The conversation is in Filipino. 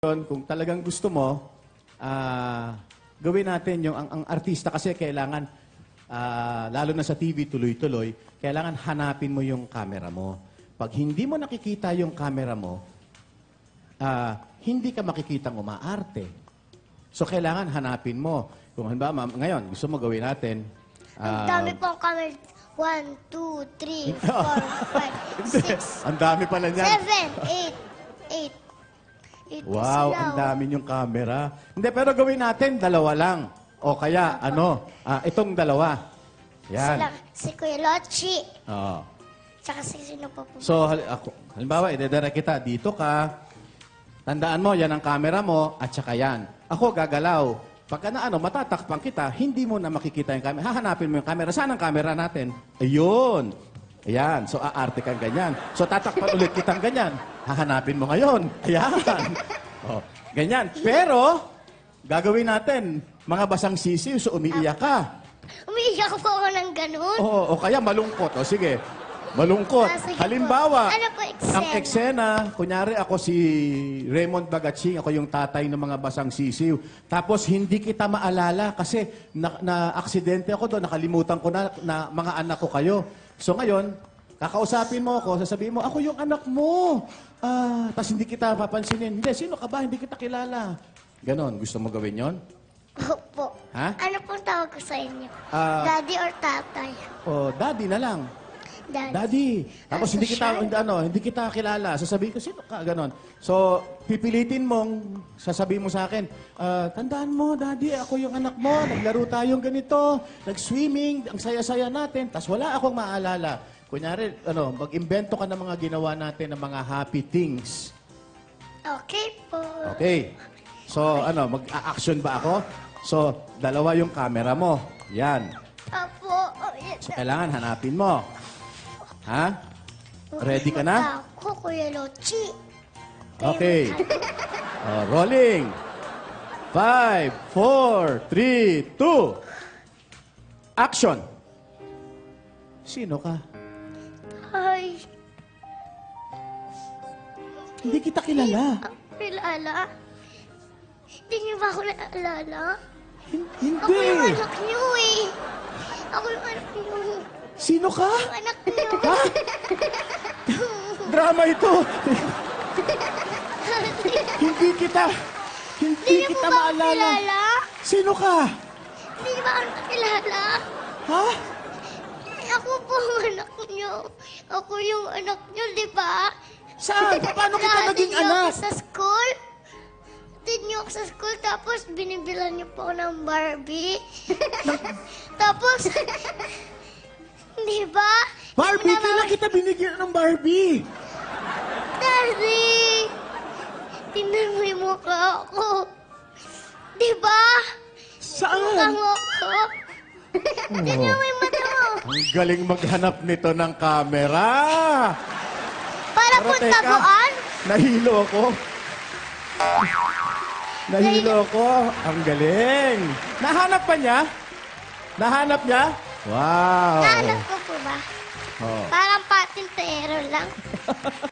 Yun, kung talagang gusto mo, ah, gawin natin yung ang, ang artista kasi kailangan ah, lalo na sa TV tuloy-tuloy, kailangan hanapin mo yung camera mo. Pag hindi mo nakikita yung camera mo, ah, hindi ka makikitang umaarte. So kailangan hanapin mo. Kung halimbawa, ma'am, ngayon gusto mo gawin natin Ang ah, dami pong camera. One, two, three, four, five, six, ang dami pala niyan. seven, eight, eight. Eight Wow, ang now. dami yung camera. Hindi, pero gawin natin, dalawa lang. O kaya, ano, ah, itong dalawa. Yan. Sila, si Kuya Lochi. Oo. Tsaka si sino pa po. So, hal- ako, halimbawa, idedere kita, dito ka. Tandaan mo, yan ang camera mo, at saka yan. Ako, gagalaw. Pagka na ano, matatakpan kita, hindi mo na makikita yung camera. Hahanapin mo yung camera. Saan ang camera natin? Ayun. Ayan. So, aarte kang ganyan. So, tatakpan ulit kitang ganyan. Hahanapin mo ngayon. Ayan. Oh, ganyan. Pero, gagawin natin, mga basang sisiw, so umiiyak ka. Umiiyak po ako ng ganun. Oo, o kaya malungkot. O sige, malungkot. Ah, sige po. Halimbawa, Ano po eksena? ang eksena, kunyari ako si Raymond Bagatsing, ako yung tatay ng mga basang sisiw. Tapos hindi kita maalala kasi na, na aksidente ako doon, nakalimutan ko na, na mga anak ko kayo. So ngayon, kakausapin mo ako, sasabihin mo, ako yung anak mo. Ah, tapos hindi kita papansinin. Hindi, sino ka ba? Hindi kita kilala. Ganon, gusto mo gawin yon? Opo. Ha? Ano pong tawag ko sa inyo? Ah. Daddy or tatay? O, daddy na lang. Daddy. Daddy. Tapos hindi kita hindi, ano, hindi kita kilala. Sasabihin ko sino ka ganon. So, pipilitin mong sasabihin mo sa akin, "Ah, tandaan mo, Daddy, ako yung anak mo. Naglaro tayong ganito, nag-swimming, ang saya-saya natin. Tapos wala akong maalala. Kunyari, ano, mag-imbento ka ng mga ginawa natin ng mga happy things. Okay po. Okay. So, ano, mag-a-action ba ako? So, dalawa yung camera mo. Yan. Opo. Oh. So, kailangan hanapin mo. Ha? Ready ka na? Ako, Kuya Lochi. Okay. Oh, rolling. Five, four, three, two. Action. Sino ka? Ay, Hindi kita kilala. kilala? Hindi niyo ba ako naalala? Hin- Ako yung Hindi. anak niyo eh. Ako yung anak niyo. Sino ka? Anak niyo. Ha? Drama ito. Hindi kita. Hindi Hindi niyo po kita ba ako maalala. kilala? Sino ka? Hindi niyo ba ako nakilala? Ha? Ako po ang anak niyo. Ako yung anak niyo, di ba? Saan? Paano kita Nahatid naging niyo anak? ako sa school. Hatid niyo ako sa school, tapos binibilan niyo po ako ng Barbie. tapos? Barbie, mo kailan naman- kita binigyan ng Barbie? Daddy! Tingnan mo yung mukha ko. Di ba? Mukha Saan? mo ko. Tingnan mo yung mata mo. Ang galing maghanap nito ng camera. Para teka. taguan. Nahilo ako. Nahilo ako. Ang galing. Nahanap pa niya? Nahanap niya? Wow. Nahanap ko po ba? Oh. Parang patintero lang.